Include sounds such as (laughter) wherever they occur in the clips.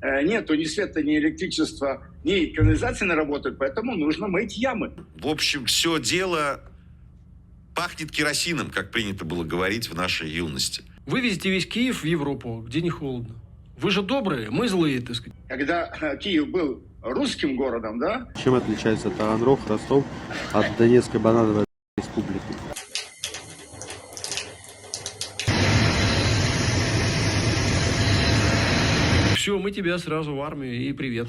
э, нету ни света, ни электричества, ни канализации не работает, поэтому нужно мыть ямы. В общем, все дело пахнет керосином, как принято было говорить в нашей юности. Вывезите весь Киев в Европу, где не холодно. Вы же добрые, мы злые, так сказать. Когда э, Киев был русским городом, да, Чем отличается Таганрог, Ростов от Донецкой банановой Все, мы тебя сразу в армию и привет.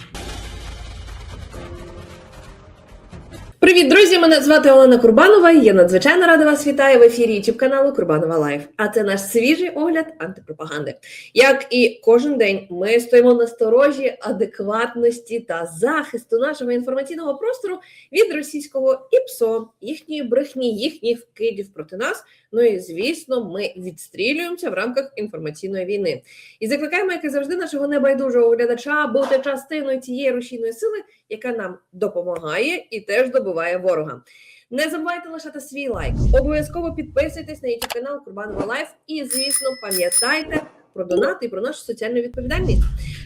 Привіт, друзі! Мене звати Олена Курбанова. Я надзвичайно рада вас вітаю в ефірі youtube каналу Курбанова Лайф. А це наш свіжий огляд антипропаганди. Як і кожен день, ми стоїмо на сторожі адекватності та захисту нашого інформаційного простору від російського ІПСО, їхньої брехні, їхніх вкидів проти нас. Ну і звісно, ми відстрілюємося в рамках інформаційної війни. І закликаємо, як і завжди, нашого небайдужого глядача бути частиною цієї рушійної сили, яка нам допомагає і теж добиває ворога. Не забувайте лишати свій лайк. Обов'язково підписуйтесь на YouTube канал Курбанова Лайф. І, звісно, пам'ятайте про донати і про нашу соціальну відповідальність.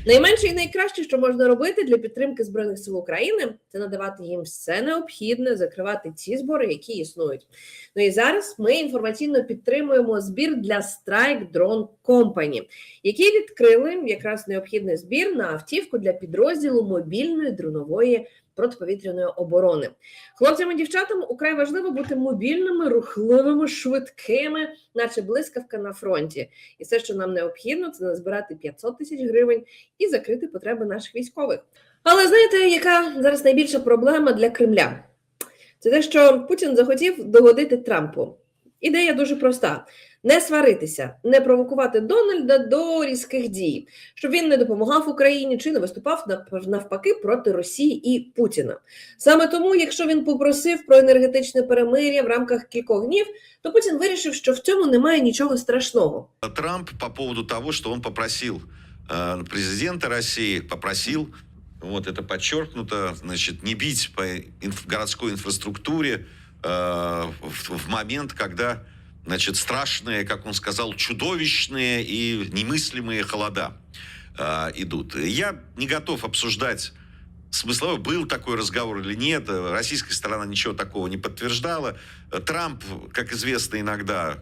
Найменше і найкраще, що можна робити для підтримки збройних сил України, це надавати їм все необхідне, закривати ті збори, які існують. Ну і зараз ми інформаційно підтримуємо збір для Strike Drone Company, які відкрили якраз необхідний збір на автівку для підрозділу мобільної дронової протиповітряної оборони. Хлопцям і дівчатам украй важливо бути мобільними, рухливими, швидкими, наче блискавка на фронті. І все, що нам необхідно, це назбирати 500 тисяч гривень і закрити потреби наших військових. Але знаєте, яка зараз найбільша проблема для Кремля? Це те, що Путін захотів догодити Трампу. Ідея дуже проста: не сваритися, не провокувати Дональда до різких дій, щоб він не допомагав Україні чи не виступав нав- навпаки проти Росії і Путіна. Саме тому, якщо він попросив про енергетичне перемир'я в рамках кількох днів, то Путін вирішив, що в цьому немає нічого страшного. Трамп по поводу того, что он попросил э, президента России, попросил, вот это подчеркнуто, значит, не бить по инф- городской инфраструктуре э, в, в момент, когда, значит, страшные, как он сказал, чудовищные и немыслимые холода э, идут. Я не готов обсуждать смысловой, был такой разговор или нет. Российская сторона ничего такого не подтверждала. Трамп, как известно, иногда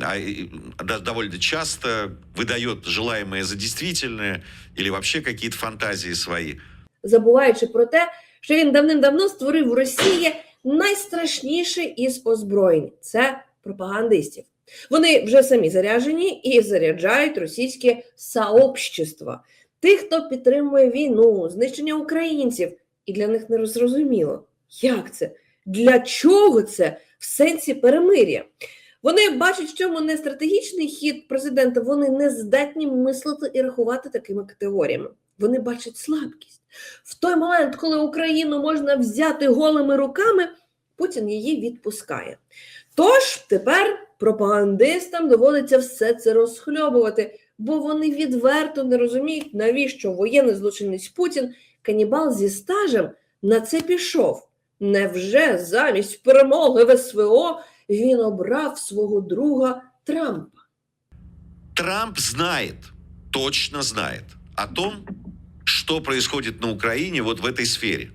а, и, да- довольно часто выдает желаемое за действительное или вообще какие-то фантазии свои. забуваючи про те, що він давним-давно створив в Росії найстрашніше із озброєнь це пропагандистів. Вони вже самі заряжені і заряджають російське сообщество, тих, хто підтримує війну, знищення українців, і для них не зрозуміло, як це, для чого це в сенсі перемир'я. Вони бачать в цьому не стратегічний хід президента, вони не здатні мислити і рахувати такими категоріями. Вони бачать слабкість. В той момент, коли Україну можна взяти голими руками, Путін її відпускає. Тож тепер пропагандистам доводиться все це розхльобувати, бо вони відверто не розуміють, навіщо воєнний злочинець Путін, канібал зі стажем, на це пішов. Невже замість перемоги в СВО він обрав свого друга Трампа? Трамп знает, точно знает о том, что происходит на Украине вот в этой сфере.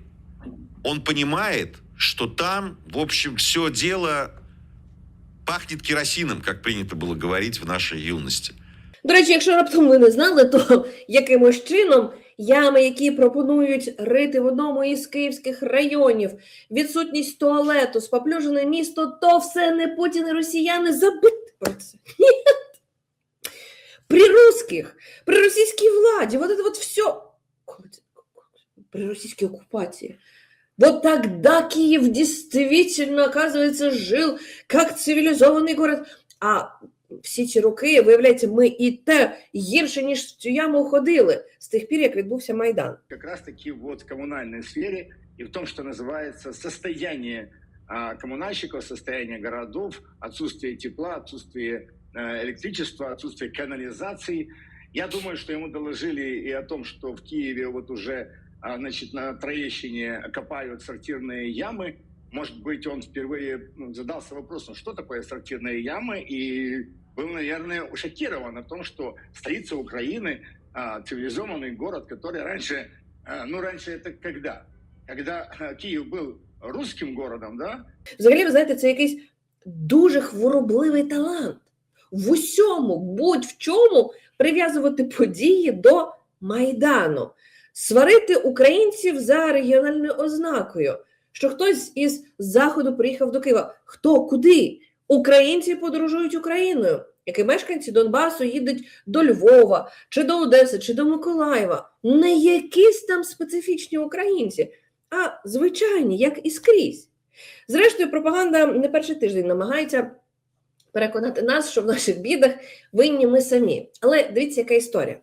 Он понимает, что там, в общем, все дело пахнет керосином, как принято было говорить в нашей юности. До речі, якщо раптом ви не знали, то якимось чином ями, які пропонують рити в одному із київських районів, відсутність туалету, споплюжене місто, то все не Путін і росіяни забити про це. Ні. При русских, при російській владі, вот это вот все. При російській оккупации. Вот тогда Киев действительно, оказывается, жил как цивилизованный город. А всі ці роки, виявляється, ми і те гірше, ніж в цю яму ходили з тих пір, як відбувся Майдан. как раз-таки вот в коммунальной сфере и в том, что называется состояние а, коммунальщиков, состояние городов, отсутствие тепла, отсутствие э, электричества, отсутствие канализации. Я думаю, что ему доложили и о том, что в Киеве вот уже а, значит, на Троещине копают сортирные ямы. Может быть, он впервые ну, задался вопросом, что такое сортирные ямы, и был, наверное, шокирован о том, что столица Украины а, цивилизованный город, который раньше, а, ну раньше это когда? Когда а, Киев был русским городом, да, Взагалі, ви знаєте, це якийсь дуже хворобливий талант. В усьому, будь-в чому прив'язувати події до Майдану, сварити українців за регіональною ознакою, що хтось із заходу приїхав до Києва. Хто куди? Українці подорожують Україною, як і мешканці Донбасу їдуть до Львова, чи до Одеси, чи до Миколаєва. Не якісь там специфічні українці, а звичайні, як і скрізь. Зрештою, пропаганда не перший тиждень намагається переконати нас, що в наших бідах винні ми самі. Але дивіться, яка історія.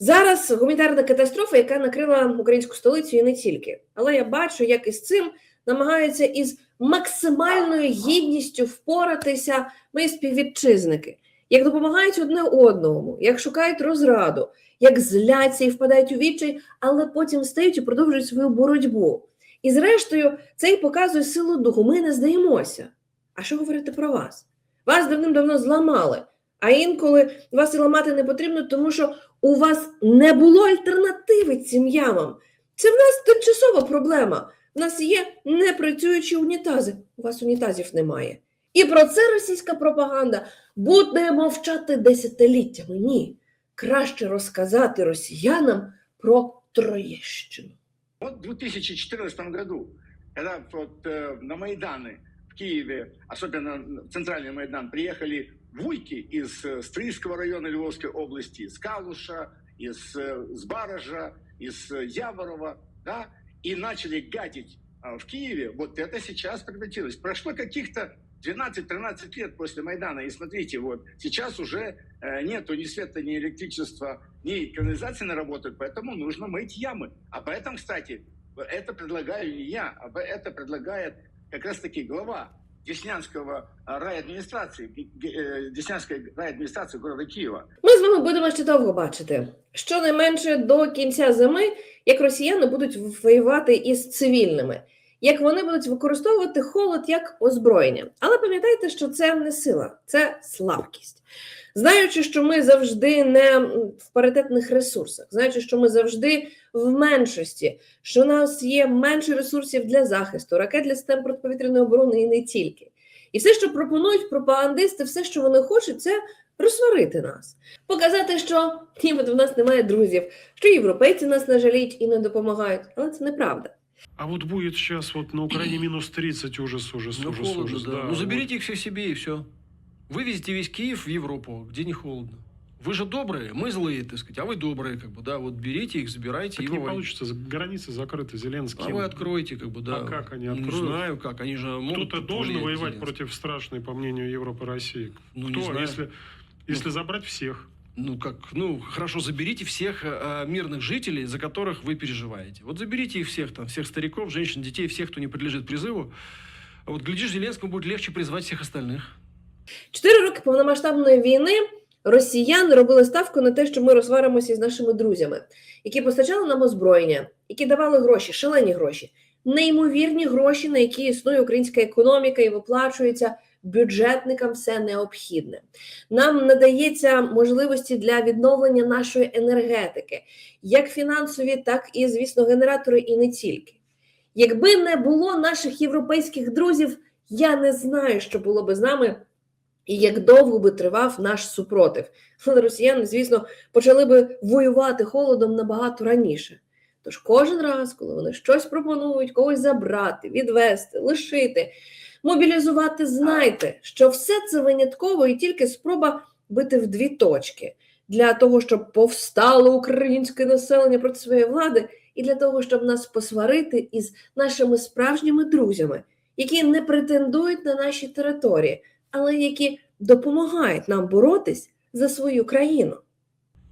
Зараз гуманітарна катастрофа, яка накрила українську столицю і не тільки. Але я бачу, як із цим намагаються із максимальною гідністю впоратися мої співвітчизники, як допомагають одне одному, як шукають розраду, як зляться і впадають у відчай, але потім стають і продовжують свою боротьбу. І зрештою, це і показує силу духу. Ми не здаємося. А що говорити про вас? Вас давним-давно зламали, а інколи вас і ламати не потрібно, тому що у вас не було альтернативи цим ямам. Це в нас тимчасова проблема. У нас є непрацюючі унітази. У вас унітазів немає. І про це російська пропаганда буде мовчати десятиліттями. Ні. Краще розказати росіянам про Троєщину. Вот в 2014 году, когда вот, э, на Майданы в Киеве, особенно в центральный Майдан, приехали Вуйки из э, Стрийского района Львовской области, из Калуша, из э, Сбаража, из э, Яворова, да, и начали гадить а, в Киеве, вот это сейчас прекратилось. Прошло каких-то 12-13 лет после Майдана, и смотрите, вот сейчас уже нету ни света, ни электричества, ни канализации не работает, поэтому нужно мыть ямы. А поэтому, кстати, это предлагаю не я, а это предлагает как раз-таки глава Деснянского райадміністрації Деснянської райадміністрації э, города Киева. Ми з вами будемо ще довго бачити. що не менше до кінця зими, як росіяни будуть воювати із цивільними, як вони будуть використовувати холод як озброєння. Але пам'ятайте, що це не сила, це слабкість. Знаючи, що ми завжди не в паритетних ресурсах, знаючи, що ми завжди в меншості, що у нас є менше ресурсів для захисту, ракет для систем протиповітряної оборони і не тільки. І все, що пропонують пропагандисти, все, що вони хочуть, це розсварити нас, показати, що нібито в нас немає друзів, що європейці нас не жаліють і не допомагають. Але це неправда. А вот будет сейчас вот на Украине (clears throat) минус 30, ужас, ужас, Ну, ужас, холодно, ужас. да. Ну, заберите их всех себе и все. Вывезите весь Киев в Европу, где не холодно. Вы же добрые, мы злые, так сказать, а вы добрые, как бы, да, вот берите их, забирайте Так и не вывозите. получится, границы закрыты Зеленским. А вы откроете, как бы, да. А как они Не откроют? знаю, как, они же могут Кто-то должен воевать Зеленского. против страшной, по мнению Европы, России. Ну, не Кто, знаю. если, если забрать всех? Ну, как, ну, хорошо, заберите всех э, мирных жителей, за которых вы переживаете. Вот заберите их всех, там, всех стариков, женщин, детей, всех, кто не подлежит призыву. А Вот, глядишь, Зеленскому будет легче призвать всех остальных. Чотири роки повномасштабної війни росіяни робили ставку на те, що ми розваримося з нашими друзями, які постачали нам озброєння, які давали гроші, шалені гроші, неймовірні гроші, на які існує українська економіка і виплачується бюджетникам все необхідне. Нам надається можливості для відновлення нашої енергетики, як фінансові, так і, звісно, генератори, і не тільки. Якби не було наших європейських друзів, я не знаю, що було би з нами і як довго би тривав наш супротив. Росіяни, звісно, почали би воювати холодом набагато раніше. Тож кожен раз, коли вони щось пропонують, когось забрати, відвести, лишити, мобілізувати, знайте, що все це винятково і тільки спроба бити в дві точки для того, щоб повстало українське населення проти своєї влади, і для того, щоб нас посварити із нашими справжніми друзями, які не претендують на наші території, але які допомагають нам боротись за свою країну.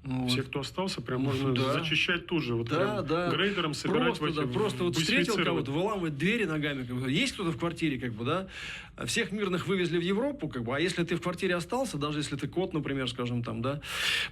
Ну, вот. Все, кто остался, прям можно да. зачищать тут же. Вот Да, прям да. грейдером собирать Просто, в эти, да, просто вот встретил кого-то, выламывает двери ногами. Как бы. Есть кто-то в квартире, как бы, да? Всех мирных вывезли в Европу, как бы, а если ты в квартире остался, даже если ты кот, например, скажем, там, да,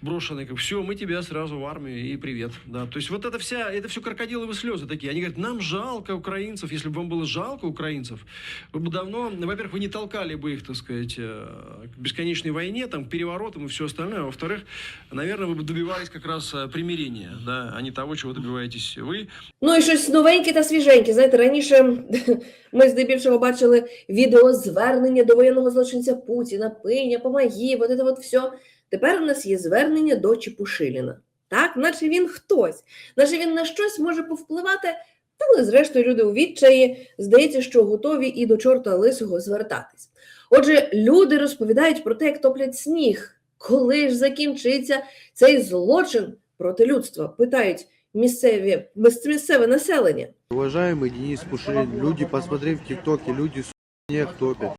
брошенный, как все, мы тебя сразу в армию и привет, да. То есть вот это вся, это все крокодиловые слезы такие. Они говорят, нам жалко украинцев. Если бы вам было жалко украинцев, вы бы давно, во-первых, вы не толкали бы их, так сказать, э, к бесконечной войне, там, к переворотам и все остальное. А во-вторых, наверное, вы бы добивались как раз э, примирения, да, а не того, чего добиваетесь вы. Ну і щось новеньке та свіженьке. Знаєте, раніше (laughs) ми здебільшого бачили відеозвернення до воєнного злочинця Путіна, пиня, помоги, вот это вот все. Тепер у нас є звернення до Чепушиліна. Так, наче він хтось, наче він на щось може повпливати, але зрештою люди у відчаї здається, що готові і до чорта лисого звертатись. Отже, люди розповідають про те, як топлять сніг, коли ж закінчиться цей злочин проти людства, питають місцеві місцеве населення. Уважаемый Денис Пушилин, люди, посмотри в ТикТоке, люди с снег топят.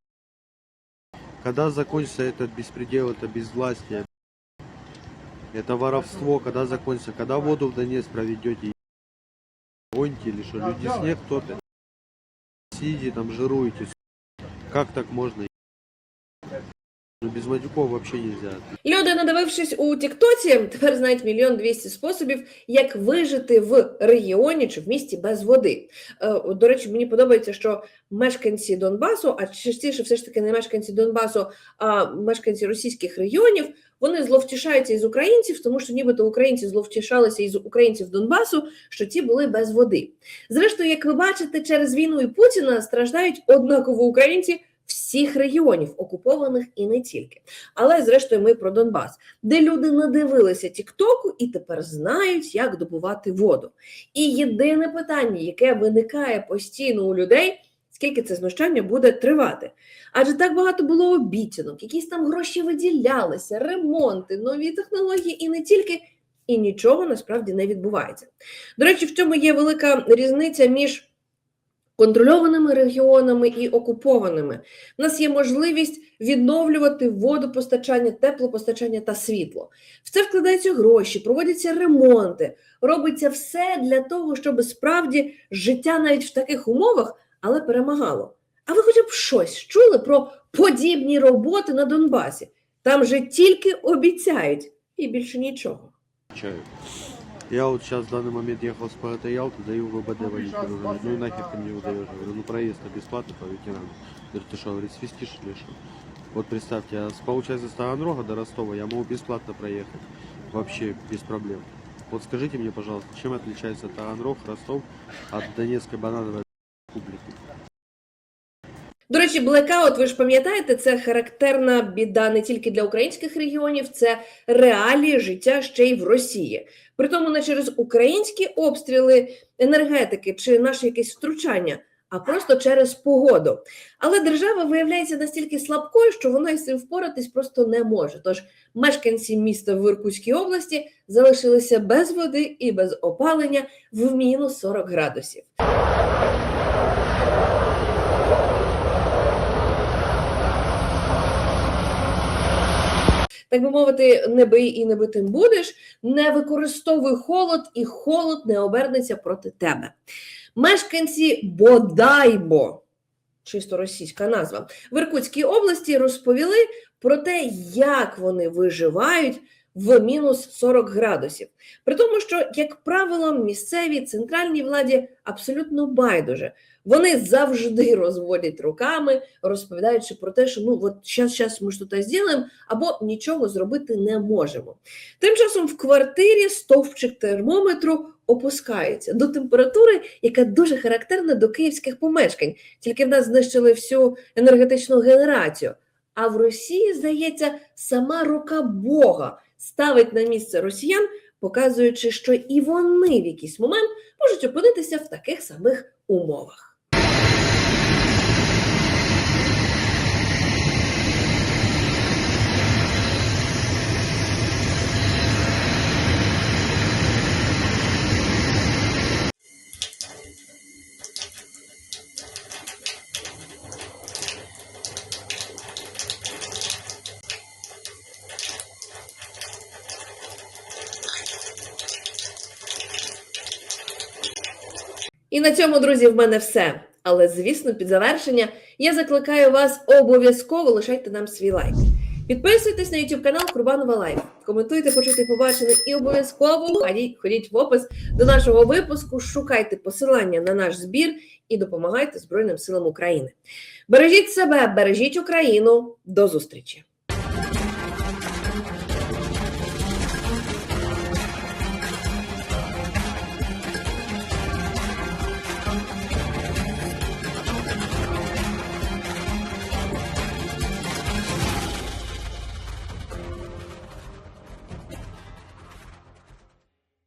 Когда закончится этот беспредел, это безвластие, это воровство, когда закончится, когда воду в Донец проведете, гоньте или что, люди снег топят. Сидите там, жируете, как так можно? Ну, без матюков вообще нельзя. Люди, надивившись у Тіктоці, тепер знають мільйон двісті способів, як вижити в регіоні чи в місті без води. Е, До речі, мені подобається, що мешканці Донбасу, а частіше все ж таки не мешканці Донбасу, а мешканці російських регіонів, вони зловтішаються із українців, тому що нібито українці зловтішалися із українців Донбасу, що ті були без води. Зрештою, як ви бачите, через війну і Путіна страждають однаково українці всіх регіонів, окупованих і не тільки. Але зрештою, ми про Донбас, де люди надивилися Тіктоку і тепер знають, як добувати воду. І єдине питання, яке виникає постійно у людей. Скільки це знущання буде тривати? Адже так багато було обіцянок, якісь там гроші виділялися, ремонти, нові технології і не тільки, і нічого насправді не відбувається. До речі, в цьому є велика різниця між контрольованими регіонами і окупованими. У нас є можливість відновлювати водопостачання, теплопостачання та світло. В це вкладаються гроші, проводяться ремонти, робиться все для того, щоб справді життя навіть в таких умовах, але перемагало. А ви хоча б щось чули про подібні роботи на Донбасі? Там же тільки обіцяють і більше нічого. Чаю. Я вот сейчас в данный момент ехал с Парата Ялты, даю ВБД водителю. Говорит, ну и нахер ты мне его даешь? Говорю, ну проезд бесплатный по ветерану. Говорит, ты что, говорит, свистишь или что? Вот представьте, а с, получается, с Таганрога до Ростова я могу бесплатно проехать. Вообще без проблем. Вот скажите мне, пожалуйста, чем отличается Таганрог, Ростов от Донецкой банановой? До речі, блекаут, ви ж пам'ятаєте, це характерна біда не тільки для українських регіонів, це реалії життя ще й в Росії. Притому не через українські обстріли енергетики чи наше якесь втручання, а просто через погоду. Але держава виявляється настільки слабкою, що вона із цим впоратись просто не може. Тож мешканці міста в Іркутській області залишилися без води і без опалення в мінус 40 градусів. Так би мовити, не бий і не битим будеш, не використовуй холод, і холод не обернеться проти тебе. Мешканці Бодайбо, чисто російська назва, в Іркутській області розповіли про те, як вони виживають в мінус 40 градусів. При тому, що, як правило, місцевій центральній владі абсолютно байдуже. Вони завжди розводять руками, розповідаючи про те, що ну от зараз, зараз ми щось зробимо, або нічого зробити не можемо. Тим часом в квартирі стовпчик термометру опускається до температури, яка дуже характерна до київських помешкань. Тільки в нас знищили всю енергетичну генерацію. А в Росії, здається, сама рука Бога ставить на місце росіян, показуючи, що і вони в якийсь момент можуть опинитися в таких самих умовах. І на цьому, друзі, в мене все. Але, звісно, під завершення я закликаю вас обов'язково лишайте нам свій лайк. Підписуйтесь на YouTube канал Курбанова Лайф. Коментуйте, почути, побачене і обов'язково ходіть, ходіть в опис до нашого випуску, шукайте посилання на наш збір і допомагайте Збройним силам України. Бережіть себе, бережіть Україну. До зустрічі!